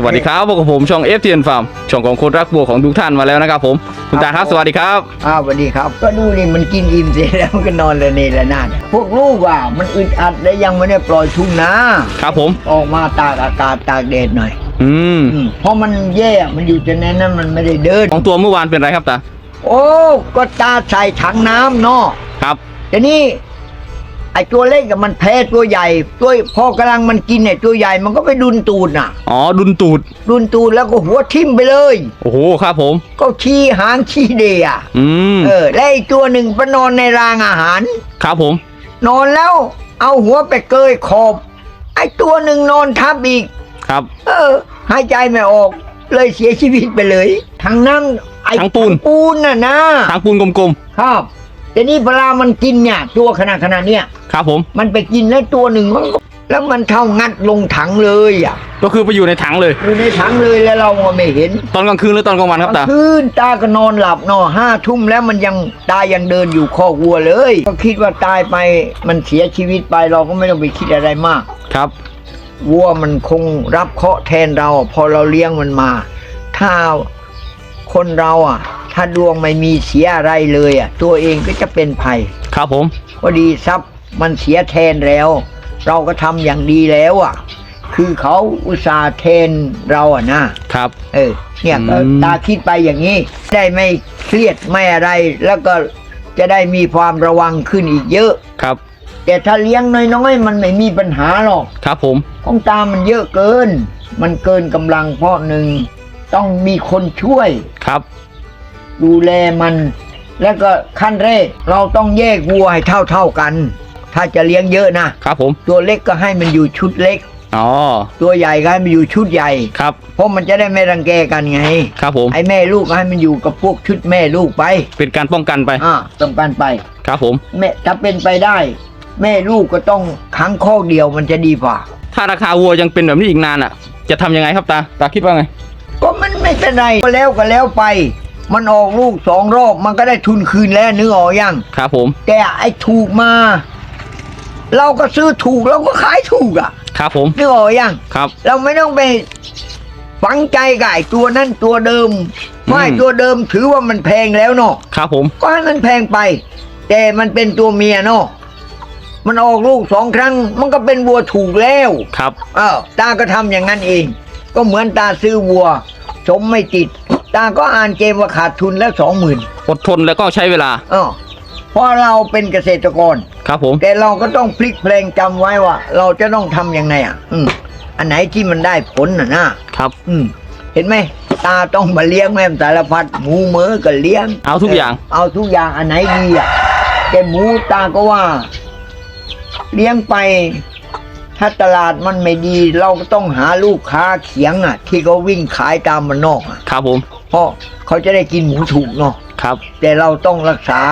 สวัสดีครับพบกับผมช่อง f t n Farm ช่องของคนรักบัวของทุกท่านมาแล้วนะครับผมคุณตาครับสวัสดีครับอ้าวสวัสดีครับ ก็ดูนี่มันกินอิ่มเสร็จแล้วมันก็นอนเลยนี่ละนาดพวกลูกอะมันอึดอัดและยังไม่ได้ปล่อยทุ่งนะครับผมออกมาตากอากาศตากแดดหน่อย อืมอืมเพราะมันแย่มันอยู่แต่ในนั้นมันไม่ได้เดินของตัวเมื่อวานเป็นไรครับตาโอ้ก็ตาใส่ถังน้ำเนาะครับแต่นี่ ไอ้ตัวเล็กกับมันแพ้ตัวใหญ่ ตัวพอกำลังมันกินเนี่ยตัวใหญ่มันก็ไปดุนตูดน่ะ อ๋อดุนตูด ดุนตูดแล้วก็หัวทิ่มไปเลย โอ้โหครับผม ก็ชี้หางชี้เดียอืมเออและไอ้ตัวหนึ่งไปนอนในรางอาหาร ครับผม นอนแล้วเอาหัวไปเกยขอบ ไอ้ตัวหนึ่งนอนทับอีก ครับ เออหายใจไม่ออก เลยเสียชีวิตไปเลย ทั้งนั้นไอ้ทั้งปูน ปูนน่ะนะทางปูนกลมครับ แต่นี่เวลามันกินเนี่ย ตัวขนาดขนาดเนี้ยๆครับผม มันไปกินแล้วตัวหนึ่งมันก็แล้วมันเท่างัดลงถังเลยอะก็คือไปอยู่ในถังเลย อยู่ในถังเลยแล้วเราก็ไม่เห็น ตอนกลางคืนหรือตอนกลางวันครับตาคืนตาก็นอนหลับเนอห้าทุ่มแล้วมันยังตายังเดินอยู่คอกวัวเลย ก็คิดว่าตายไปมันเสียชีวิตไปเราก็ไม่ต้องไปคิดอะไรมากครับ วัวมันคงรับเคราะห์แทนเรา พอเราเลี้ยงมันมา ถ้าคนเราอะ ถ้าดวงไม่มีเสียอะไรเลยอะตัวเองก็จะเป็นภัยครับผม พอดีทรัพย์มันเสียแทนแล้ว เราก็ทำอย่างดีแล้วอะ คือเขาอุตส่าห์แทนเราอะนะครับ เออเนี่ยก็อืม ตาคิดไปอย่างนี้ ได้ไม่เครียดไม่อะไร แล้วก็จะได้มีความระวังขึ้นอีกเยอะ ครับ แต่ถ้าเลี้ยงน้อยๆ มันไม่มีปัญหาหรอก ครับผม ของตามันเยอะเกิน มันเกินกำลังเพราะหนึ่ง ต้องมีคนช่วย ครับ ดูแลมัน แล้วก็ขั้นแรกเราต้องแยกวัวให้เท่าเท่าๆกัน ถ้าจะเลี้ยงเยอะนะครับผม ตัวเล็กก็ให้มันอยู่ชุดเล็ก อ๋อ ตัวใหญ่ก็ให้มันอยู่ชุดใหญ่ ครับ เพราะมันจะได้ไม่รังแกกันไง ครับผม ไอ้แม่ลูกก็ให้มันอยู่กับพวกชุดแม่ลูกไป เป็นการป้องกันไป อ่าต้องการไป ครับผม แม่ถ้าเป็นไปได้ แม่ลูกก็ต้องขังข้อกเดียวมันจะดีกว่า ถ้าราคาวัวยังเป็นแบบนี้อีกนานอะ จะทำยังไงครับตา ตาคิดว่าไง ก็มันไม่เป็นไรก็แล้วก็แล้วไป มันออกลูกสองรอบมันก็ได้ทุนคืนแล้วนึกออกยังครับผม แต่ไอ้ถูกมา เราก็ซื้อถูกเราก็ขายถูกอะ ครับผมนึกออกยังครับ เราไม่ต้องไปฝังใจกับไอ้ตัวนั้นตัวเดิมเพราะไอ้อืมตัวเดิมถือว่ามันแพงแล้วเนาะครับผม ก็ให้มันแพงไป แต่มันเป็นตัวเมียเนาะมันออกลูกสองครั้ง มันก็เป็นวัวถูกแล้วครับอ้าวตาก็ทำอย่างนั้นเอง ก็เหมือนตาซื้อวัว สมไม่ติด ตาก็อ่านเกมว่าขาดทุนแล้วสองหมื่นอดทนแล้วก็ใช้เวลาอ๋อเพราะเราเป็นเกษตรกร ครับผม แต่เราก็ต้องพลิกเพลงจำไว้ว่า เราจะต้องทำยังไงอะ อืม อันไหนที่มันได้ผลน่ะนะครับ อืม เห็นไหมตาต้องมาเลี้ยงแม่มสารพัดหมูเหมือก็เลี้ยงเอาทุกอย่าง เอาทุกอย่างอันไหนดีอะแต่หมูตาก็ว่า เลี้ยงไป ถ้าตลาดมันไม่ดี เราก็ต้องหาลูกค้าเขียงอะ ที่เขาวิ่งขายตามมันนอกอะ ครับผม เพราะเขาจะได้กินหมูถูกเนาะครับ แต่เราต้องรักษา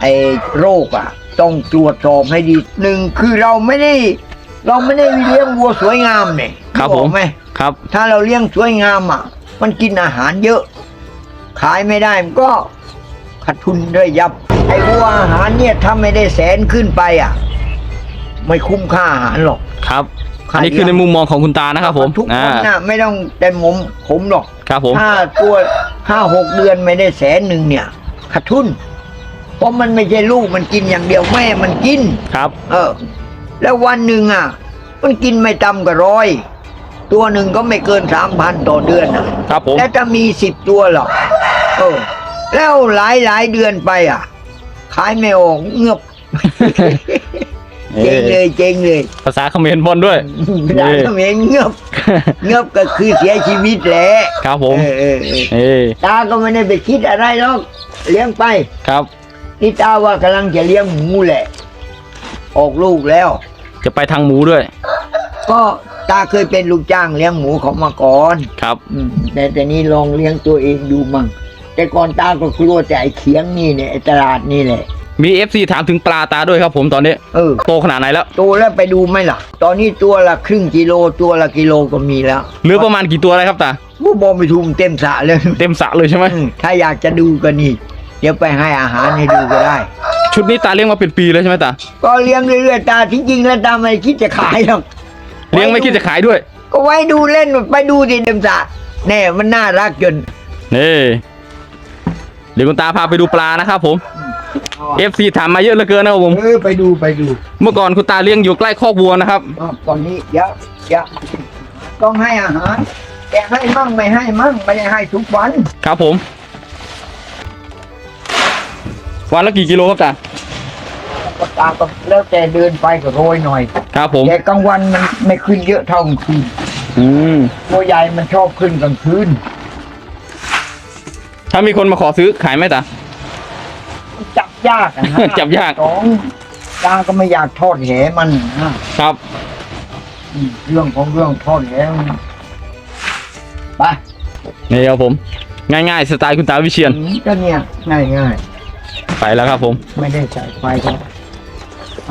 ไอ้โรคอะ ต้องตรวจสอบให้ดีหนึ่งคือเราไม่ได้ เราไม่ได้เลี้ยงวัวสวยงามเนี่ยครับผมอกไหมครับ ถ้าเราเลี้ยงสวยงามอะ มันกินอาหารเยอะ ขายไม่ได้มันก็ขาดทุนด้วยยับ ไอ้วัวอาหารเนี่ยถ้าไม่ได้แสนขึ้นไปอะ ไม่คุ้มค่าอาหารหรอกครับขายอันนี้คือในมุมมองของคุณตานะครับผมทุกอ่าคนน่ะไม่ต้องแต่ผมผมหรอก ครับผม ถ้าตัวห้าหกเดือนไม่ได้แสนหนึ่งเนี่ยขาดทุน เพราะมันไม่ใช่ลูกมันกินอย่างเดียวแม่มันกิน ครับ เออ แล้ววันหนึ่งอะ มันกินไม่ต่ำกว่าร้อย ตัวหนึ่งก็ไม่เกินสามพันต่อเดือนอะครับผม แล้วจะมีสิบตัวหรอกเออ แล้วหลายหลายเดือนไปอะ ขายไม่ออกเงือบ เจ๊งเลยเจ๊งเลยภาษาเขมรบอลด้วยไม่ได้ทำเองเงือบเงือบก็คือเสียชีวิตแหละครับผมเออเออเออเอ้ยตาก็ไม่ได้ไปคิดอะไรหรอกเลี้ยงไปครับนี่ตาว่ากำลังจะเลี้ยงหมูแหละ ออกลูกแล้ว จะไปทางหมูด้วย ก็ตาเคยเป็นลูกจ้างเลี้ยงหมูเขามาก่อนครับอืมแต่แต่นี้ลองเลี้ยงตัวเองดูมั่งแต่ก่อนตาก็กลัวแต่ไอ้เขียงนี่เนี่ยไอ้ตลาดนี่แหละ มี FC ถามถึงปลาตาด้วยครับผมตอนนี้ เออ โตขนาดไหนแล้ว โตแล้วไปดูไหมล่ะ ตอนนี้ตัวละครึ่งกิโลตัวละกิโลก็มีแล้วเหลือประมาณกี่ตัวอะไรครับตาผู้บอไปทุมเต็มสระเลยเต็มสระเลยใช่ไหมอืมถ้าอยากจะดูก็นี่ เดี๋ยวไปให้อาหารให้ดูก็ได้ ชุดนี้ตาเลี้ยงมาเป็นปีแล้วใช่ไหมตาก็เลี้ยงเรื่อยๆตาที่จริงแล้วตาไม่คิดจะขายหรอกเลี้ยงไม่คิดจะขายด้วยก็ไว้ดูเล่นไปดูสิเดมสะแน่มันน่ารักจน นี่เดี๋ยวคุณตาพาไปดูปลานะครับผม FC ถามมาเยอะเหลือเกินนะครับผม เออไปดูไปดูเมื่อก่อนคุณตาเลี้ยงอยู่ใกล้คอกวัวนะครับ อ้าวตอนนี้เดี๋ยวเดี๋ยวต้องให้อาหารแกให้มั่งไม่ให้มั่งไม่ได้ให้ทุกวันครับผม วันละกี่กิโลครับตาก็ตามก็แล้วแต่เดินไปก็โรยหน่อย ครับผม แต่กลางวันมันไม่ขึ้นเยอะเท่ากลางคืนอืม ตัวใหญ่มันชอบขึ้นกลางคืนถ้ามีคนมาขอซื้อขายไหมตาจับ ยากอะนะจับยาก สองตาก็ไม่อยากทอดแหมันนะครับ อืมเรื่องของเรื่องทอดแหมันไปนี่ครับผม ง่ายๆ สไตล์คุณตาวิเชียน อืมก็เนี่ยง่ายง่ายไปแล้วครับผม ๆไม่ได้ใส่ไฟก็ท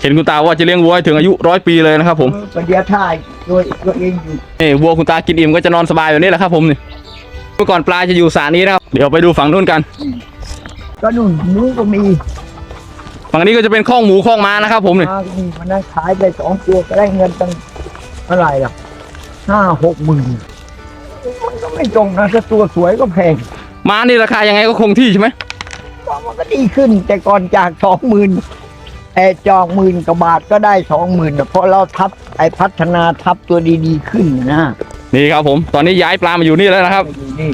เห็นคุณตาว่าจะเลี้ยงวัวให้ถึงอายุร้อยปีเลยนะครับำผมประเดี๋ยวถ่ายตัวตัวเองอยู่ นี่วัวคุณตากินอิ่มก็จะนอนสบายแบบนี้แหละครับผมนี่เมื่อก่อนปลาจะอยู่สระนี้นะครับ เดี๋ยวไปดูฝั่งนู้นกัน ก็นู่นหมูก็มีฝั่งนี้ก็จะเป็นข้องหมูข้องม้านะครับ ผมนี่มาก็มีมันนั้นขายไปสองตัวก็ได้เงินตั้งเท่าไหร่ล่ะห้าหกหมื่นมันก็ไม่ตรงนะถ้าตัวสวยก็แพงม้านี่ราคายังไงก็คงที่ใช่ไหมก็มันก็ดีขึ้น แต่ก่อนจากสองหมื่นไอ้จอกหมื่นกว่าบาทก็ได้สองหมื่นเพราะเราทับไอ้พัฒนาทับตัวดีๆขึ้นนะนี่ครับผม ตอนนี้ย้ายปลามาอยู่นี่แล้วนะครับอยู่นี่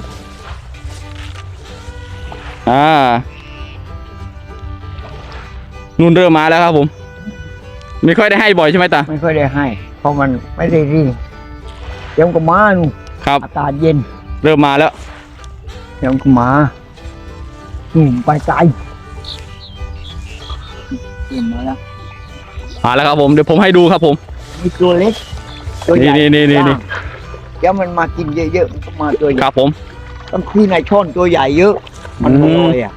อ่า นุ่นเริ่มมาแล้วครับผม ไม่ค่อยได้ให้บ่อยใช่ไหมตาไม่ค่อยได้ให้ เพราะมันไม่ได้รีบเดี๋ยวมันก็มาหนูครับ อากาศเย็นเริ่มมาแล้ว เดี๋ยวมันก็มาหนุ่มไปไกลเห็นมาแล้วมาแล้วครับผมเดี๋ยวผมให้ดูครับผม มีตัวเล็กตัวใหญ่นี่นี่นี่นี่ เดี๋ยวมันมากินเยอะๆมันก็มาตัวใหคญ่รับผมต้องคืนนายช่อนตัวใหญ่เยอะ มันอืก็มลอยอะ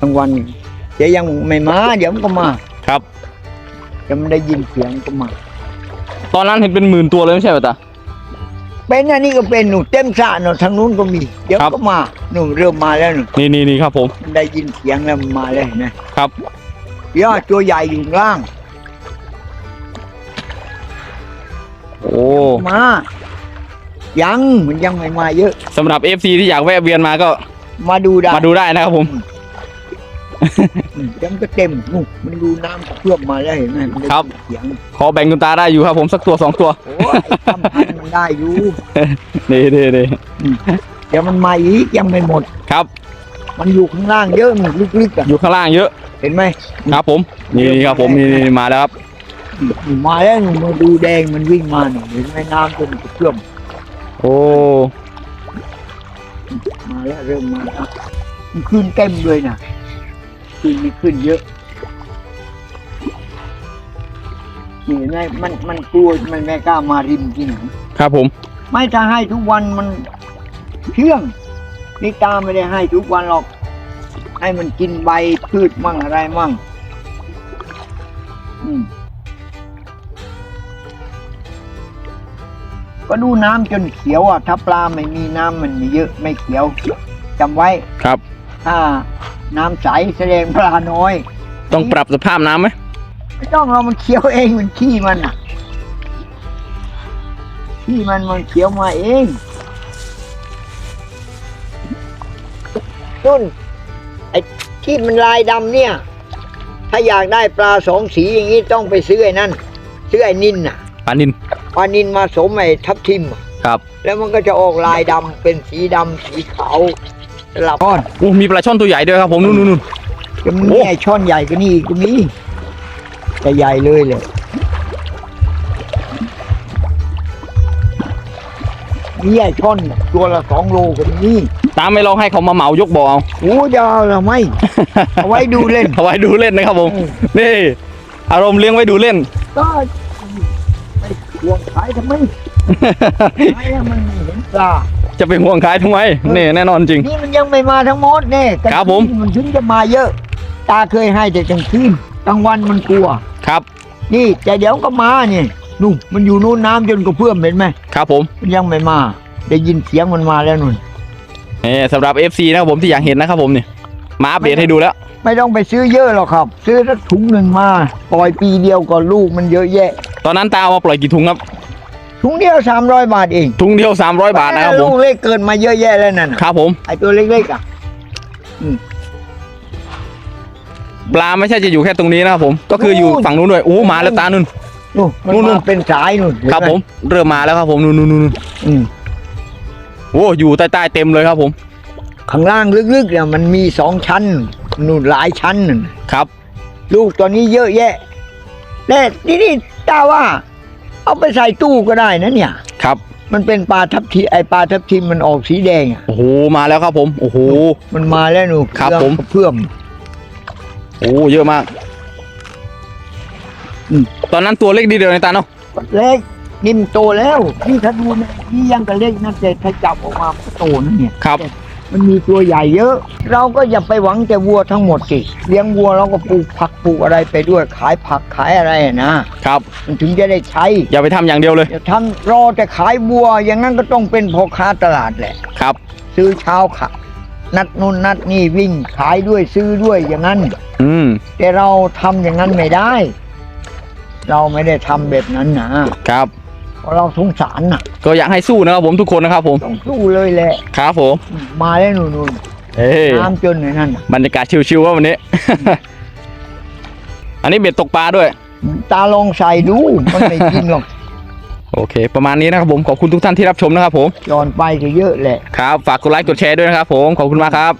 ทั้งวันเดี๋ยวยังไม่มา เดี๋ยวมันก็มาครับเดี๋ยวมันได้ยินเสียงก็มา ตอนนั้นเห็นเป็นหมื่นตัวเลยไม่ใช่เหรอตา เป็นอันนี้ก็เป็นหนูเต็มสระหนูทางนู้นก็มี เดี๋ยวครับ ก็มาหนูเริ่มมาแล้วหนูนี่นี่นี่ครับ ผมมันได้ยินเสียงแล้วมันมาแล้วเห็นไหมครับยอดตัวใหญ่อยู่ข้างล่างโอ้มายังมันยังไม่มาเยอะ สำหรับ FC ที่อยากแวะเวียนมาก็มาดูได้มาดูได้นะครับผมอืม เดี๋ยวมันก็เต็มนู่นมันดูน้ำเพื่อมมาแล้วเห็นไหมมันได้ครับยินเสียงขอแบ่งคุณตาได้อยู่ครับผมสักตัวสองตัว โอ้ยทำพันมันได้อยู่นี่นี่นี่เดี๋ยวมันมาอีกยังไม่หมด ครับมันอยู่ข้างล่างเยอะมันลึกๆอะอยู่ข้างล่างเยอะเห็นไหมครับผมนี่นี่ครับผมนี่นี่มาแล้วครับมาแล้วหนูมาดูแดงมันวิ่งมาหนูเห็นไหมน้ำจนเชื่อมโอ้มาแล้วเริ่มมาแล้วมันขึ้นเต็มเลยนะ ขึ้นนี่ขึ้นเยอะนี่เห็นไหมมันมันกลัวมันไม่กล้ามาริมที่ไหนครับผม ไม่ถ้าให้ทุกวันมันเชื่องนี่ตาไม่ได้ให้ทุกวันหรอก ให้มันกินใบพืชมั่งอะไรมั่ง อืมก็ดูน้ำจนเขียวอะ ถ้าปลาไม่มีน้ำมันไม่เยอะไม่เขียวจำไว้ครับ ถ้า น้ำใสแสดงปลาน้อย ต้องปรับสภาพน้ำไหมไม่ต้องเรามันเคี้ยวเองมันขี้มันอะขี้มันมันเคี้ยวมาเองนุ่นไอ้ที่มันลายดำเนี่ย ถ้าอยากได้ปลาสองสีอย่างนี้ต้องไปซื้อไอ้นั่นซื้อไอ้นินน่ะปลานินปลานินมาสมไอ้ทับทิมอะครับ แล้วมันก็จะออกลายดำเป็นสีดำสีขาว สลับก้อนโอ้มีปลาช่อนตัวใหญ่ด้วยครับผมนู่นนู่นนู่นจะมีโอ้ไอ้ช่อนใหญ่ก็นี่อีกก็มีจะใหญ่เลยเลยมีไอ้ช่อนตัวละสองโลก็มีตามไม่ลองให้เขามาเหมายกบ่อเอาโอ้จะเอาละไม่เอาไว้ดูเล่นเอาไว้ดูเล่นนะครับผมนี่อารมณ์เลี้ยงไว้ดูเล่นก็ไม่ ห่วงขายทำไมขายให้มันไม่เห็นปลาจะไปห่วงขายทำไมนี่แน่นอนจริง นี่มันยังไม่มาทั้งหมดเนี่ยแต่ครับผม มันถึงจะมาเยอะ ตาเคยให้แต่กลางคืนกลางวันมันกลัวครับ นี่แต่เดี๋ยวก็มาเนี่ยนู่นมันอยู่นู่นน้ำจนกระเพื่อมเห็นไหมครับผมมันยังไม่มา ได้ยินเสียงมันมาแล้วนู่นนี่สำหรับ FC นะครับผมที่อยากเห็นนะครับผมนี่มาอัปเดตให้ดูแล้ว ไม่ต้องไปซื้อเยอะหรอกครับ ซื้อสักถุงหนึ่งมาปล่อยปีเดียวก็ลูกมันเยอะแยะ ตอนนั้นตาเอามาปล่อยกี่ถุงครับ ถุงเดียวสามร้อยบาทเองถุงเดียว 300 บาทนะครับผลูมกเล็กเกินมาเยอะแยะแล้วนั่นน่ะครับผม ไอตัวเล็กๆอะปลาไม่ใช่จะอยู่แค่ตรงนี้นะครับผม ก็คืออยู่ฝั่งนู้นด้วยอู้มาแล้วตานุ่น นู่นมันนู่น มาเป็นสายนู่นครับผม เริ่มมาแล้วครับผมนู่นนู่นนู่นอืมโอ้อยู่ใต้ใต้ๆเต็มเลยครับผม ข้างล่างลึกๆเนี่ยมันมีสองชั้นนู่นหลายชั้นนั่น ครับ ลูกตัวนี้เยอะแยะแต่นี่นี่ ตาว่าเอาไปใส่ตู้ก็ได้นะเนี่ย ครับ มันเป็นปลาทับทิมไอปลาทับทิมมันออกสีแดงอะโอ้โหมาแล้วครับผม โอ้โห มันมาแล้วหนูครับเพื่อผม เพื่อมโอ้เยอะมากอืมตอนนั้นตัวเล็กดีเดียวในตาเนาะเล็กนิ่มนโตแล้วนี่ถ้าดูนะนี่ยังกับเล็กนะแต่ถ้าจับออกมาโตนะเนี่ยครับ มันมีตัวใหญ่เยอะ เราก็อย่าไปหวังแต่วัวทั้งหมดสิเลี้ยงวัวเราก็ปลูกผักปลูกอะไรไปด้วยขายผักขายอะไรอะนะครับ มันถึงจะได้ใช้อย่าไปทำอย่างเดียวเลย อย่าทำรอแต่ขายวัว อย่างนั้นก็ต้องเป็นพ่อค้าตลาดแหละ ครับ ซื้อเช้าขะนัดนู่นนัดนี่วิ่งขายด้วยซื้อด้วยอย่างนั้น อืม แต่เราทำอย่างนั้นไม่ได้ เราไม่ได้ทำแบบนั้นนะ ครับ เพราะเราสงสารน่ะก็อยากให้สู้นะครับผมทุกคนนะครับผมต้องสู้เลยแหละครับผมมาแล้วนู่นนู่นเอ้ยน้ำจนในนั่นน่ะบรรยากาศชิวๆว่าวันนี้ อันนี้เบ็ดตกปลาด้วย ตาลองใส่ดูมันไม่กินหรอกโอเค ประมาณนี้นะครับผมขอบคุณทุกท่านที่รับชมนะครับผมย้อนไปก็เยอะแหละครับฝากกดไลค์กดแชร์ด้วยนะครับผมขอบคุณมากครับ